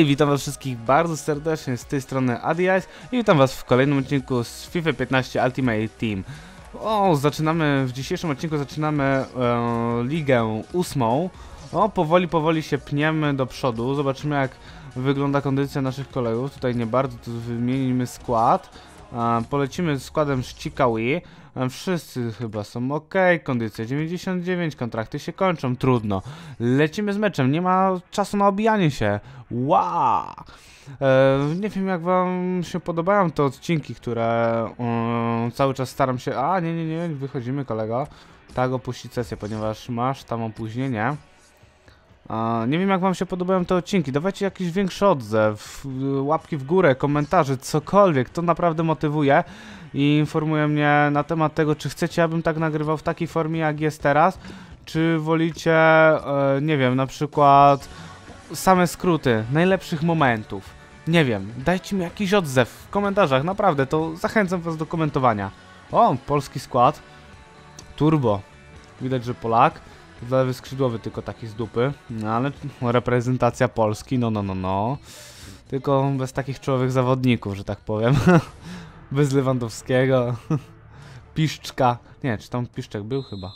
Ej, witam was wszystkich bardzo serdecznie z tej strony AdiEyes i witam was w kolejnym odcinku z FIFA 15 Ultimate Team. O, zaczynamy, w dzisiejszym odcinku zaczynamy e, ligę ósmą. O, powoli, powoli się pniemy do przodu, zobaczymy jak wygląda kondycja naszych kolegów. Tutaj nie bardzo, tu wymienimy skład. Polecimy składem z Chikawi. E, Wszyscy chyba są ok, kondycja 99, kontrakty się kończą, trudno. Lecimy z meczem, nie ma czasu na obijanie się. Wow! E, nie wiem jak wam się podobają te odcinki, które e, cały czas staram się... A, nie, nie, nie, wychodzimy kolego. Tak, opuścić sesję, ponieważ masz tam opóźnienie. Nie wiem jak wam się podobają te odcinki, dawajcie jakiś większy odzew, łapki w górę, komentarze, cokolwiek, to naprawdę motywuje i informuje mnie na temat tego, czy chcecie, abym tak nagrywał w takiej formie jak jest teraz, czy wolicie, e, nie wiem, na przykład same skróty najlepszych momentów. Nie wiem, dajcie mi jakiś odzew w komentarzach, naprawdę, to zachęcam was do komentowania. O, polski skład. Turbo. Widać, że Polak. Lewy skrzydłowy tylko taki z dupy. No ale reprezentacja Polski, no no no no. Tylko bez takich czołowych zawodników, że tak powiem. bez Lewandowskiego. Piszczka. Nie, czy tam Piszczek był chyba.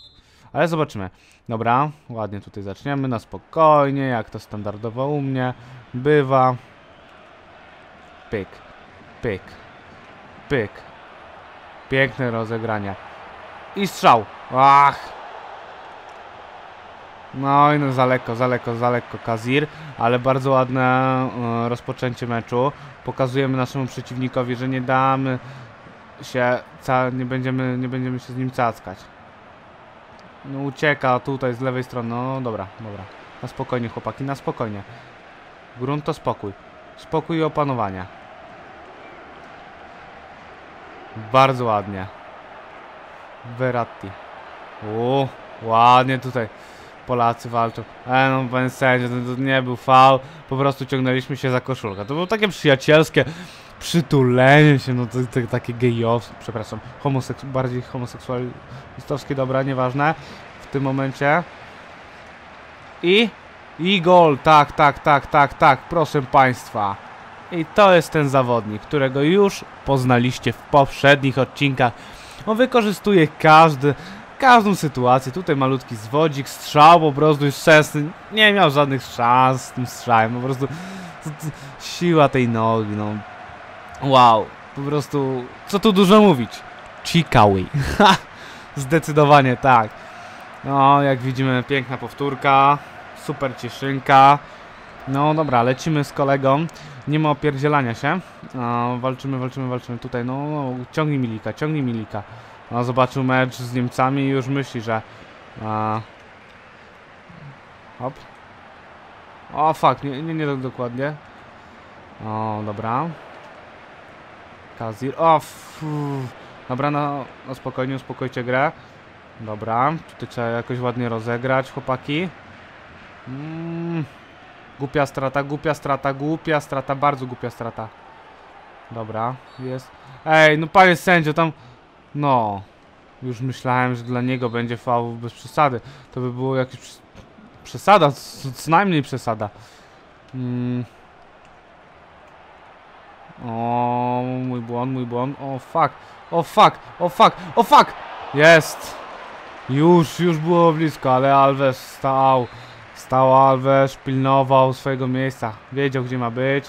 Ale zobaczymy. Dobra, ładnie tutaj zaczniemy, na spokojnie, jak to standardowo u mnie bywa. Pyk, pyk, pyk. Piękne rozegranie. I strzał. Ach. No i no za lekko, za lekko, za lekko Kazir, ale bardzo ładne e, rozpoczęcie meczu. Pokazujemy naszemu przeciwnikowi, że nie damy się, nie, będziemy, nie będziemy się z nim cackać. No ucieka tutaj z lewej strony. No dobra, dobra. Na spokojnie chłopaki, na spokojnie. Grunt to spokój. Spokój i opanowanie. Bardzo ładnie. Verratti. O, ładnie tutaj. Polacy walczą. E no panie sędzio, to, to nie był faul. Po prostu ciągnęliśmy się za koszulkę. To było takie przyjacielskie przytulenie się, no to, to takie gejowskie, przepraszam, homoseks bardziej homoseksualistowskie, dobra, nieważne w tym momencie. I? I gol, tak, tak, tak, tak, tak, proszę Państwa. I to jest ten zawodnik, którego już poznaliście w poprzednich odcinkach. On wykorzystuje każdy, każdą sytuację. Tutaj malutki zwodzik, strzał po prostu już wczesny. Nie miał żadnych szans z tym strzałem, po prostu siła tej nogi, no. Wow, po prostu, co tu dużo mówić. Chikawi. Zdecydowanie tak. No, jak widzimy, piękna powtórka. Super cieszynka. No dobra, lecimy z kolegą. Nie ma opierdzielania się. No, walczymy, walczymy, walczymy. Tutaj, no, no ciągnij Milika, ciągnij Milika. No, zobaczył mecz z Niemcami i już myśli, że... A... Hop. O, fuck, nie, nie, nie tak dokładnie. O, dobra. Kazir. O. Dobra, no, no spokojnie, uspokojcie grę. Dobra, tutaj trzeba jakoś ładnie rozegrać, chłopaki. Mm. Głupia strata, głupia strata, głupia strata, bardzo głupia strata. Dobra, jest. Ej, no panie sędzio, tam... No. Już myślałem, że dla niego będzie faul bez przesady. To by było jakieś... Przesada, co najmniej przesada. Mm. O, mój błąd, mój błąd. O, fuck. O, fuck. O, fuck. O, fuck. Jest. Już, już było blisko, ale Alves stał. Stał Alves, pilnował swojego miejsca. Wiedział, gdzie ma być.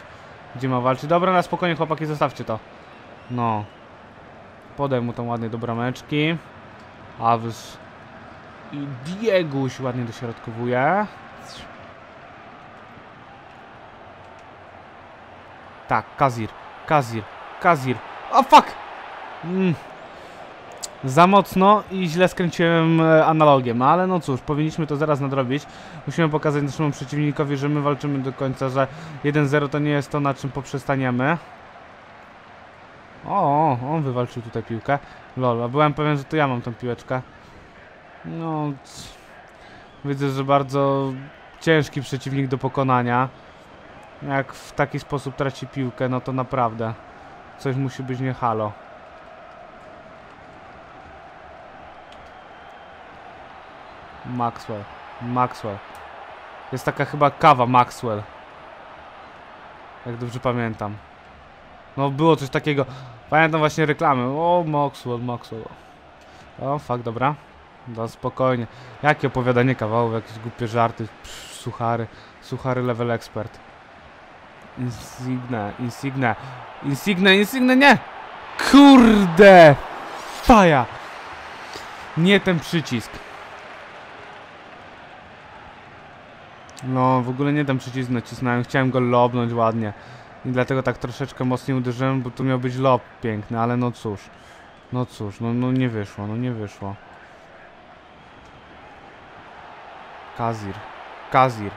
Gdzie ma walczyć. Dobra, na spokojnie, chłopaki, zostawcie to. No. Podaj mu tam ładnie do brameczki. Alves i Dieguś ładnie dośrodkowuje. Tak, Kazir, Kazir, Kazir. O fuck! Mm. Za mocno i źle skręciłem e, analogiem, ale no cóż, powinniśmy to zaraz nadrobić. Musimy pokazać naszemu przeciwnikowi, że my walczymy do końca, że 1-0 to nie jest to, na czym poprzestaniemy. O, on wywalczył tutaj piłkę. Lol, a byłem pewien, że to ja mam tą piłeczkę. No, widzę, że bardzo ciężki przeciwnik do pokonania. Jak w taki sposób traci piłkę, no to naprawdę coś musi być nie halo. Maxwell, Maxwell. Jest taka chyba kawa Maxwell. Jak dobrze pamiętam. No było coś takiego. Pamiętam właśnie reklamy. O, Maxwell, Maxwell. O, fuck, dobra. No spokojnie. Jakie opowiadanie kawałów, jakieś głupie żarty, psz, suchary, suchary level expert. Insigne, Insigne, Insigne, Insigne, nie! Kurde! Faja! Nie ten przycisk. No, w ogóle nie ten przycisk nacisnąłem, chciałem go lobnąć ładnie. I dlatego tak troszeczkę mocniej uderzyłem, bo tu miał być lob piękny, ale no cóż. No cóż, no, no nie wyszło, no nie wyszło. Kazir. Kazir.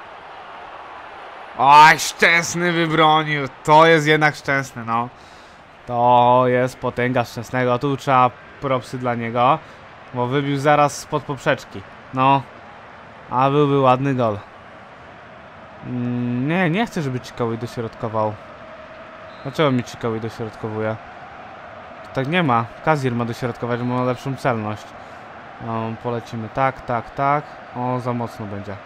Oj, szczęsny wybronił. To jest jednak szczęsny, no. To jest potęga szczęsnego. Tu trzeba propsy dla niego. Bo wybił zaraz spod poprzeczki. No. A byłby ładny gol. Mm, nie, nie chcę, żeby Cikały dośrodkował. Dlaczego mi Cikały dośrodkowuje? Tak nie ma. Kazir ma dośrodkować, bo ma lepszą celność. O, polecimy tak, tak, tak. O, za mocno będzie.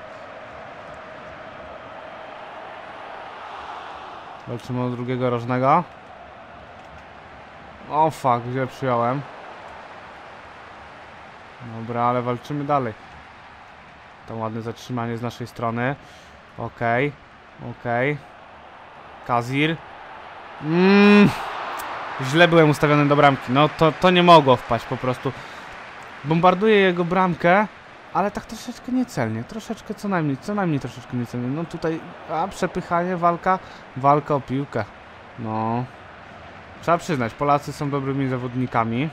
Walczymy o drugiego rożnego. O fuck, źle przyjąłem. Dobra, ale walczymy dalej. To ładne zatrzymanie z naszej strony. Okej, okej. Kazir. Mm. Źle byłem ustawiony do bramki. No to, to nie mogło wpaść po prostu. Bombarduję jego bramkę, ale tak troszeczkę niecelnie. Troszeczkę co najmniej, co najmniej troszeczkę niecelnie. No tutaj, a przepychanie, walka, walka o piłkę. No. Trzeba przyznać, Polacy są dobrymi zawodnikami.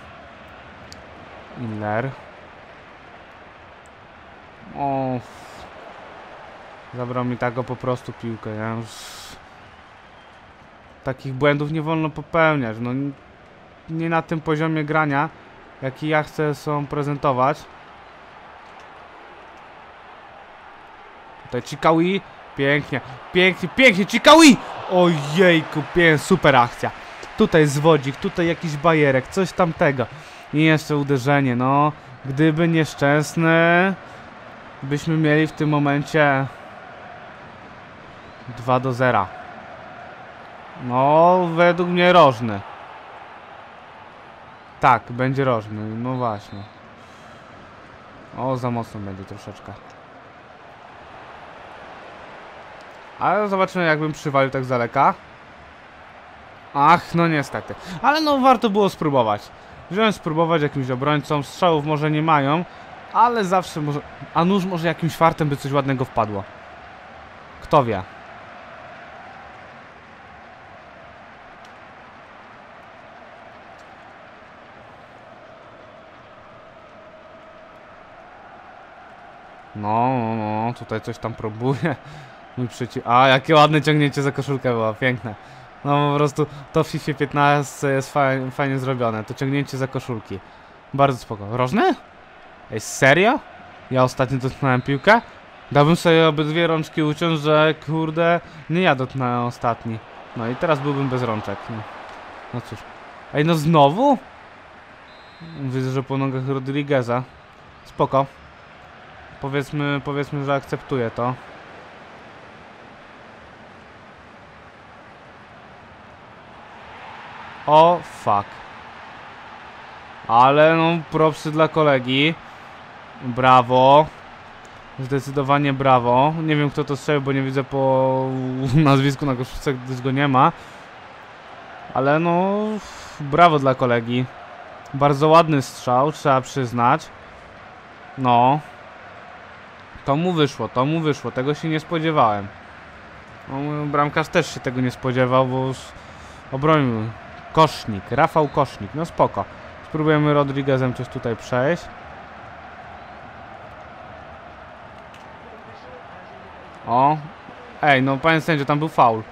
Iller. O. Zabrał mi tak po prostu piłkę, ja już... Takich błędów nie wolno popełniać, no nie na tym poziomie grania, jaki ja chcę są prezentować. Tutaj Chikawi, pięknie, pięknie, pięknie, Chikawi! Ojejku, pięknie, super akcja. Tutaj zwodzik, tutaj jakiś bajerek, coś tamtego. I jeszcze uderzenie, no. Gdyby nieszczęsny, byśmy mieli w tym momencie 2 do 0. No, według mnie rożny. Tak, będzie rożny, no właśnie. O, za mocno będzie troszeczkę. Ale zobaczymy, jakbym przywalił tak z daleka. Ach, no niestety. Ale no, warto było spróbować. Wziąłem spróbować jakimś obrońcom. Strzałów może nie mają, ale zawsze może... A nóż może jakimś fartem by coś ładnego wpadło. Kto wie. No, no, no, tutaj coś tam próbuje. Mój przeciw... A, jakie ładne ciągnięcie za koszulkę było, piękne. No po prostu to w FIFA 15 jest fajnie, fajnie zrobione, to ciągnięcie za koszulki. Bardzo spoko. Rożny? Ej, serio? Ja ostatnio dotknąłem piłkę? Dałbym sobie obydwie rączki uciąć, że kurde, nie ja dotknąłem ostatni. No i teraz byłbym bez rączek. No, no cóż. Ej, no znowu? Widzę, że po nogach Rodrigueza. Spoko. Powiedzmy, powiedzmy, że akceptuję to. O, fuck. Ale no, propsy dla kolegi. Brawo. Zdecydowanie brawo. Nie wiem kto to strzelił, bo nie widzę po nazwisku na koszulce, gdyż go nie ma. Ale no, brawo dla kolegi. Bardzo ładny strzał, trzeba przyznać. No. To mu wyszło, to mu wyszło, tego się nie spodziewałem. No, bramkarz też się tego nie spodziewał, bo obronił. Kosznik, Rafał Kosznik, no spoko. Spróbujemy Rodriguezem coś tutaj przejść. O, ej, no panie sędzio, tam był faul.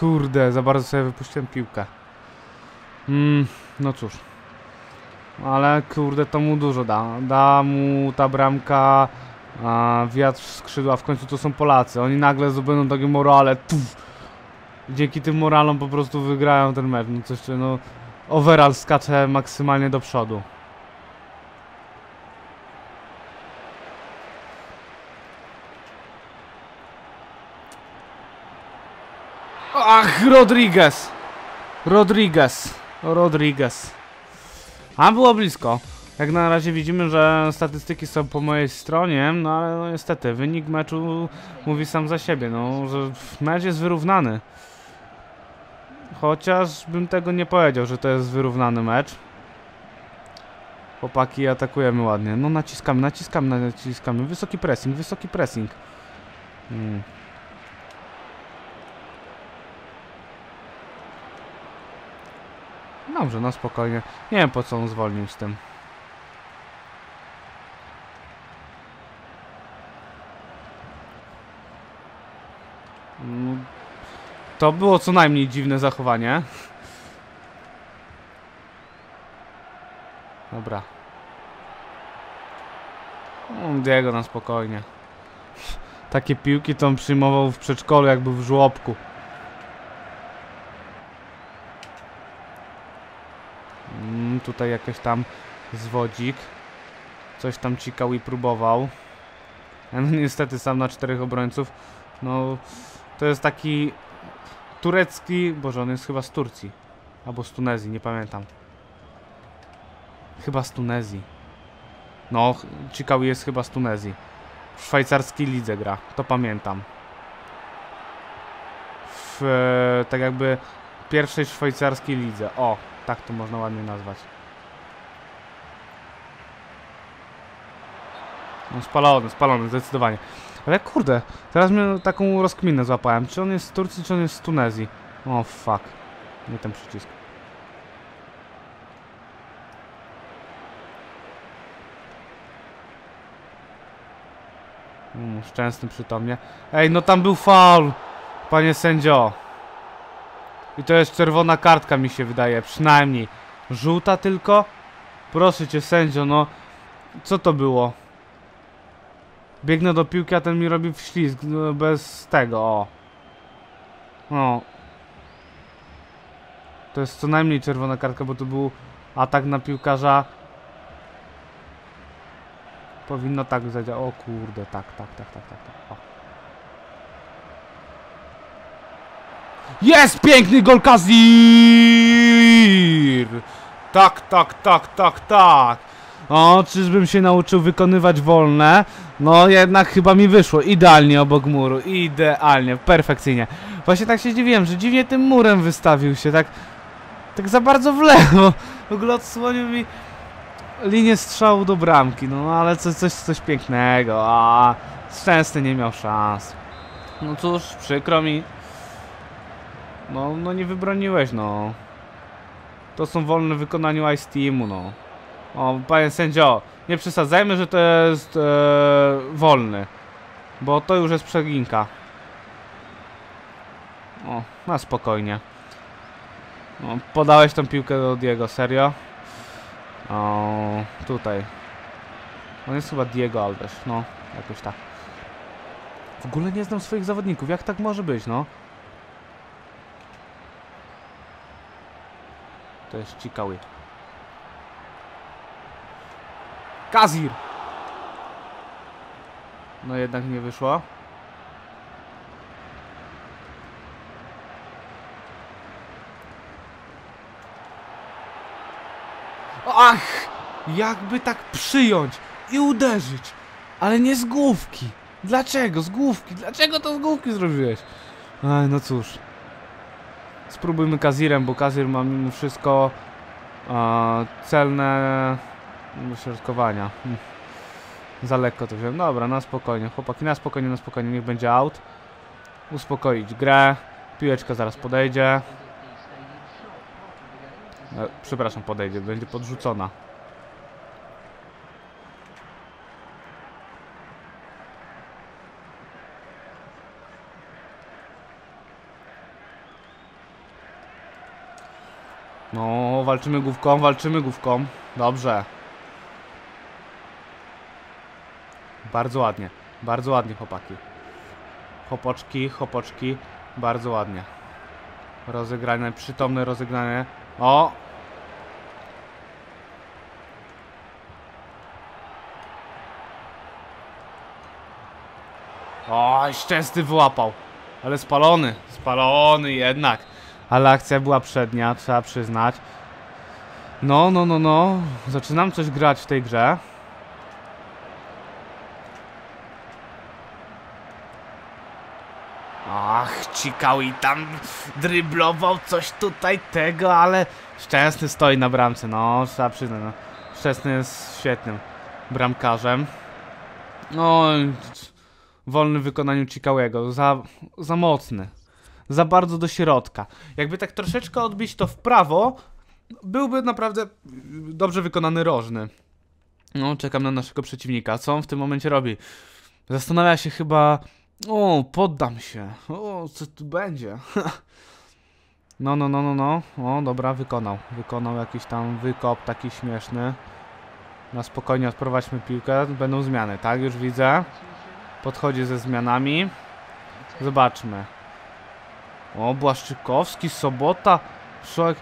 Kurde, za bardzo sobie wypuściłem piłkę. Mm, no cóż. Ale kurde, to mu dużo da. Da mu ta bramka a, wiatr skrzydła. W końcu to są Polacy. Oni nagle zdobędą takie morale. Tuf. Dzięki tym moralom po prostu wygrają ten mecz. No coś, no, overall skacze maksymalnie do przodu. Ach, Rodriguez! Rodriguez. Rodriguez. A było blisko. Jak na razie widzimy, że statystyki są po mojej stronie, no ale no niestety wynik meczu mówi sam za siebie, no, że mecz jest wyrównany. Chociaż bym tego nie powiedział, że to jest wyrównany mecz. Chłopaki atakujemy ładnie. No naciskamy, naciskamy, naciskamy. Wysoki pressing, wysoki pressing. Hmm. Dobrze, no spokojnie. Nie wiem po co on zwolnił z tym. Mm, To było co najmniej dziwne zachowanie. Dobra. Mm, Diego na spokojnie. Takie piłki to on przyjmował w przedszkolu, jak był w żłobku. Tutaj jakiś tam zwodzik. Coś tam cikał i próbował. No niestety sam na czterech obrońców. No to jest taki turecki, boże on jest chyba z Turcji. Albo z Tunezji, nie pamiętam. Chyba z Tunezji. No, ch- Cikał jest chyba z Tunezji. W szwajcarskiej lidze gra, to pamiętam. W tak jakby pierwszej szwajcarskiej lidze. O, tak to można ładnie nazwać. No spalony, spalony, zdecydowanie. Ale kurde, teraz mnie taką rozkminę złapałem. Czy on jest z Turcji, czy on jest z Tunezji? O fuck. Nie ten przycisk. Mm, szczęsny przytomnie. Ej, no tam był faul, panie sędzio. I to jest czerwona kartka mi się wydaje, przynajmniej. Żółta tylko? Proszę cię sędzio, no. Co to było? Biegnę do piłki, a ten mi robi wślizg no, bez tego, o. No. To jest co najmniej czerwona kartka, bo to był atak na piłkarza. Powinno tak zadziałać. O kurde, tak, tak, tak, tak, tak, tak. O. Jest piękny gol Kazir! Tak, tak, tak, tak, tak. O, czyżbym się nauczył wykonywać wolne? No jednak chyba mi wyszło. Idealnie obok muru. Idealnie, perfekcyjnie. Właśnie tak się dziwiłem, że dziwnie tym murem wystawił się, tak... Tak za bardzo w lewo. W ogóle odsłonił mi linię strzału do bramki. No ale coś, coś, coś pięknego. A Szczęsny nie miał szans. No cóż, przykro mi. No, no nie wybroniłeś, no. To są wolne w wykonaniu Ice Teamu, no. O, panie sędzio, nie przesadzajmy, że to jest e, wolny. Bo to już jest przeginka. O, na spokojnie. O, podałeś tą piłkę do Diego, serio? O, tutaj. On jest chyba Diego Alves, no, jakoś tak. W ogóle nie znam swoich zawodników, jak tak może być, no? To jest Cikały. Kazir! No jednak nie wyszło. Ach! Jakby tak przyjąć i uderzyć, ale nie z główki. Dlaczego? Z główki. Dlaczego to z główki zrobiłeś? Aj, no cóż. Spróbujmy Kazirem, bo Kazir ma mimo wszystko e, celne środkowania. Hm. Za lekko to wziąłem. Dobra, na spokojnie. Chłopaki, na spokojnie, na spokojnie. Niech będzie out. Uspokoić grę. Piłeczka zaraz podejdzie. E, przepraszam, podejdzie. Będzie podrzucona. No, walczymy główką, walczymy główką. Dobrze. Bardzo ładnie. Bardzo ładnie, chłopaki. Chopoczki, chopoczki. Bardzo ładnie. Rozegrane, przytomne rozegranie. O! O, szczęsny wyłapał. Ale spalony, spalony jednak. Ale akcja była przednia, trzeba przyznać. No, no, no, no. Zaczynam coś grać w tej grze. Ach, cikał i tam dryblował coś tutaj tego, ale Szczęsny stoi na bramce, no, trzeba przyznać, no. Szczęsny jest świetnym bramkarzem. No, wolny w wykonaniu Cikałego, za, za mocny. Za bardzo do środka. Jakby tak troszeczkę odbić to w prawo, byłby naprawdę dobrze wykonany rożny. No, czekam na naszego przeciwnika. Co on w tym momencie robi? Zastanawia się chyba... O, poddam się. O, co tu będzie? No, no, no, no, no. O, dobra, wykonał. Wykonał jakiś tam wykop taki śmieszny. Na spokojnie odprowadźmy piłkę. Będą zmiany, tak? Już widzę. Podchodzi ze zmianami. Zobaczmy. O, Błaszczykowski, Sobota. Szok.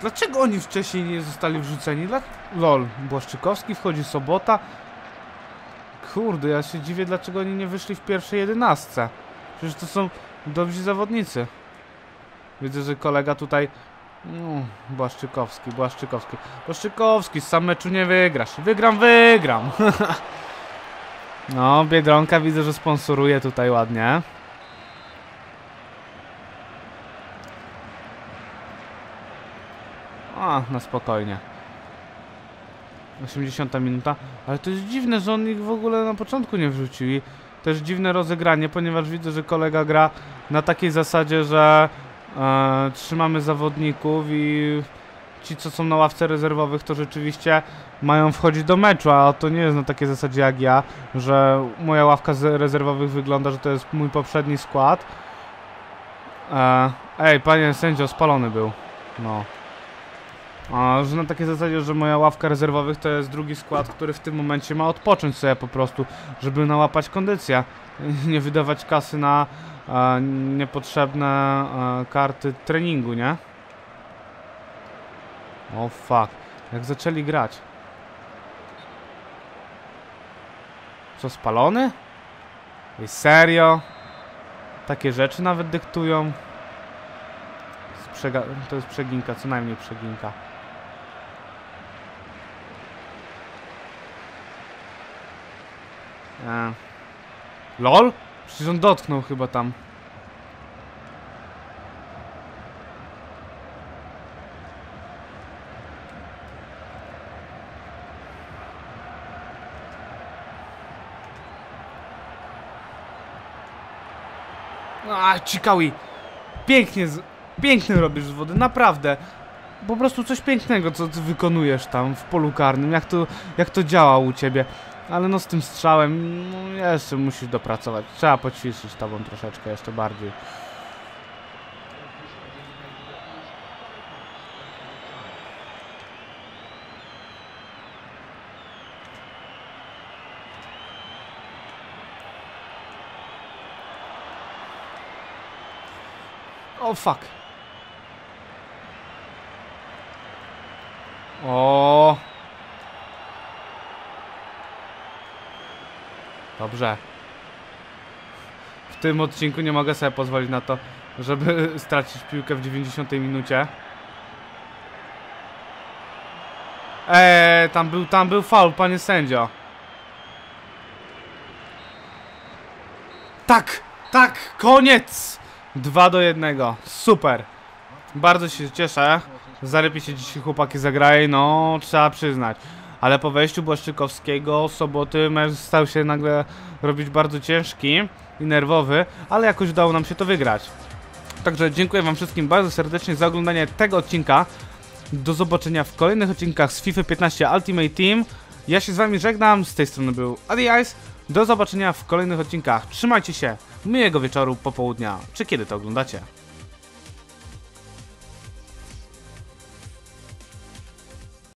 Dlaczego oni wcześniej nie zostali wrzuceni? Dla... Lol, Błaszczykowski wchodzi Sobota. Kurde, ja się dziwię, dlaczego oni nie wyszli w pierwszej jedenastce. Przecież to są dobrzy zawodnicy. Widzę, że kolega tutaj... No, Błaszczykowski, Błaszczykowski. Błaszczykowski, sam meczu nie wygrasz. Wygram, wygram. no, Biedronka widzę, że sponsoruje tutaj ładnie. Na spokojnie. 80 minuta. Ale to jest dziwne, że on ich w ogóle na początku nie wrzucił. I też dziwne rozegranie, ponieważ widzę, że kolega gra na takiej zasadzie, że e, trzymamy zawodników i ci, co są na ławce rezerwowych, to rzeczywiście mają wchodzić do meczu, a to nie jest na takiej zasadzie jak ja, że moja ławka z rezerwowych wygląda, że to jest mój poprzedni skład. E, ej, panie sędzio, spalony był. No. A, że na takiej zasadzie, że moja ławka rezerwowych to jest drugi skład, który w tym momencie ma odpocząć sobie po prostu, żeby nałapać kondycję. Nie wydawać kasy na e, niepotrzebne e, karty treningu, nie? O fuck. Jak zaczęli grać. Co, spalony? I serio? Takie rzeczy nawet dyktują? To jest przeginka, co najmniej przeginka. E. LOL? Przecież on dotknął chyba tam. A, Cikawi! Pięknie, z... robisz z wody, naprawdę. Po prostu coś pięknego, co ty wykonujesz tam w polu karnym, jak to, jak to działa u ciebie. Ale no z tym strzałem, no jeszcze musisz dopracować. Trzeba poćwiczyć tobą troszeczkę jeszcze bardziej. O fuck. O. Dobrze. W tym odcinku nie mogę sobie pozwolić na to, żeby stracić piłkę w 90 minucie. Eee, tam był, tam był faul, panie sędzio. Tak, tak, koniec! 2 do 1. Super. Bardzo się cieszę. Zarypie się dzisiaj chłopaki zagraje, no trzeba przyznać. Ale po wejściu Błaszczykowskiego soboty mecz stał się nagle robić bardzo ciężki i nerwowy, ale jakoś udało nam się to wygrać. Także dziękuję wam wszystkim bardzo serdecznie za oglądanie tego odcinka. Do zobaczenia w kolejnych odcinkach z FIFA 15 Ultimate Team. Ja się z wami żegnam, z tej strony był Adias. Do zobaczenia w kolejnych odcinkach. Trzymajcie się, miłego wieczoru, popołudnia, czy kiedy to oglądacie.